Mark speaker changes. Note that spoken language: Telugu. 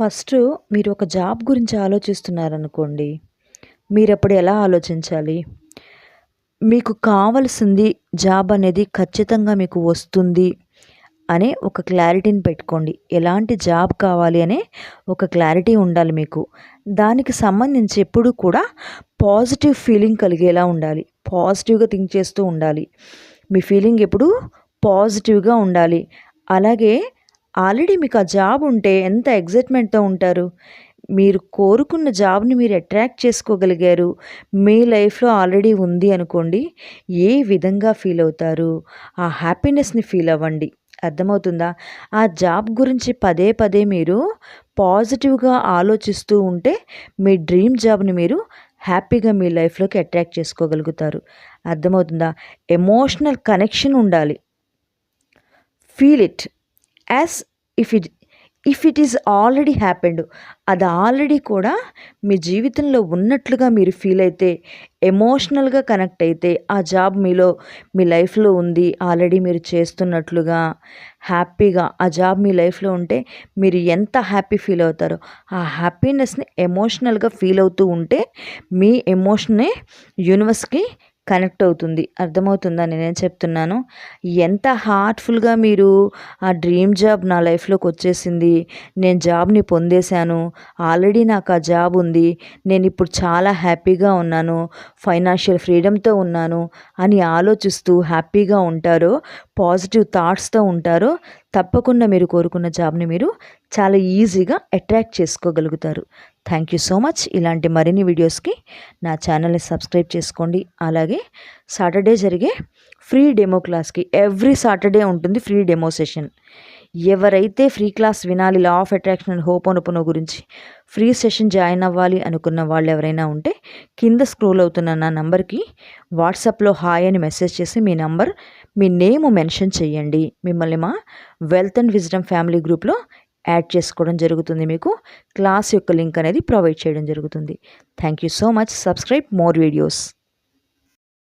Speaker 1: ఫస్ట్ మీరు ఒక జాబ్ గురించి ఆలోచిస్తున్నారనుకోండి మీరప్పుడు ఎలా ఆలోచించాలి? మీకు కావలసింది జాబ్ అనేది ఖచ్చితంగా మీకు వస్తుంది అనే ఒక క్లారిటీని పెట్టుకోండి. ఎలాంటి జాబ్ కావాలి అనే ఒక క్లారిటీ ఉండాలి మీకు. దానికి సంబంధించి ఎప్పుడు కూడా పాజిటివ్ ఫీలింగ్ కలిగేలా ఉండాలి. పాజిటివ్గా థింక్ చేస్తూ ఉండాలి. మీ ఫీలింగ్ ఎప్పుడు పాజిటివ్గా ఉండాలి. అలాగే ఆల్రెడీ మీకు ఆ జాబ్ ఉంటే ఎంత ఎగ్జైట్మెంట్తో ఉంటారు? మీరు కోరుకున్న జాబ్ని మీరు అట్రాక్ట్ చేసుకోగలిగారు. మీ లైఫ్లో ఆల్రెడీ ఉంది అనుకోండి ఏ విధంగా ఫీల్ అవుతారు? ఆ హ్యాపీనెస్ని ఫీల్ అవ్వండి. అర్థమవుతుందా? ఆ జాబ్ గురించి పదే పదే మీరు పాజిటివ్గా ఆలోచిస్తూ ఉంటే మీ డ్రీమ్ జాబ్ని మీరు హ్యాపీగా మీ లైఫ్లోకి అట్రాక్ట్ చేసుకోగలుగుతారు. అర్థమవుతుందా? ఎమోషనల్ కనెక్షన్ ఉండాలి. Feel it. As if it if it is already happened అది ఆల్రెడీ కూడా మీ జీవితంలో ఉన్నట్లుగా మీరు ఫీల్ అయితే ఎమోషనల్గా కనెక్ట్ అయితే ఆ జాబ్ మీలో మీ లైఫ్లో ఉంది ఆల్రెడీ మీరు చేస్తున్నట్లుగా హ్యాపీగా ఆ జాబ్ మీ లైఫ్లో ఉంటే మీరు ఎంత హ్యాపీ ఫీల్ అవుతారో ఆ హ్యాపీనెస్ని ఎమోషనల్గా ఫీల్ అవుతూ ఉంటే మీ ఎమోషనే యూనివర్స్కి కనెక్ట్ అవుతుంది అర్థమవుతుందా నేనేం చెప్తున్నాను. ఎంత హార్ట్ఫుల్గా మీరు ఆ డ్రీమ్ జాబ్ నా లైఫ్లోకి వచ్చేసింది నేను జాబ్ని పొందేశాను ఆల్రెడీ నాకు ఆ జాబ్ ఉంది నేను ఇప్పుడు చాలా హ్యాపీగా ఉన్నాను ఫైనాన్షియల్ ఫ్రీడమ్తో ఉన్నాను అని ఆలోచిస్తూ హ్యాపీగా ఉంటారో పాజిటివ్ థాట్స్తో ఉంటారో తప్పకుండా మీరు కోరుకున్న జాబ్ని మీరు చాలా ఈజీగా అట్రాక్ట్ చేసుకోగలుగుతారు. థ్యాంక్ యూ సో మచ్ ఇలాంటి మరిన్ని వీడియోస్కి నా ఛానల్ని సబ్స్క్రైబ్ చేసుకోండి. అలాగే సాటర్డే జరిగే ఫ్రీ డెమో క్లాస్కి ఎవ్రీ సాటర్డే ఉంటుంది ఫ్రీ డెమో సెషన్. ఎవరైతే ఫ్రీ క్లాస్ వినాలి law of attraction and hope అనుపునో గురించి ఫ్రీ సెషన్ జాయిన్ అవ్వాలి అనుకున్న వాళ్ళు ఎవరైనా ఉంటే కింద స్క్రోల్ అవుతున్న నా నంబర్కి వాట్సాప్లో హాయ్ అని మెసేజ్ చేసి మీ నంబర్ మీ నేమ్ మెన్షన్ చేయండి. మిమ్మల్ని మా వెల్త్ అండ్ విజ్డమ్ ఫ్యామిలీ గ్రూప్లో యాడ్ చేసుకోవడం జరుగుతుంది మీకు. క్లాస్ యొక్క లింక్ అనేది ప్రొవైడ్ చేయడం జరుగుతుంది. Thank you so much. Subscribe more videos.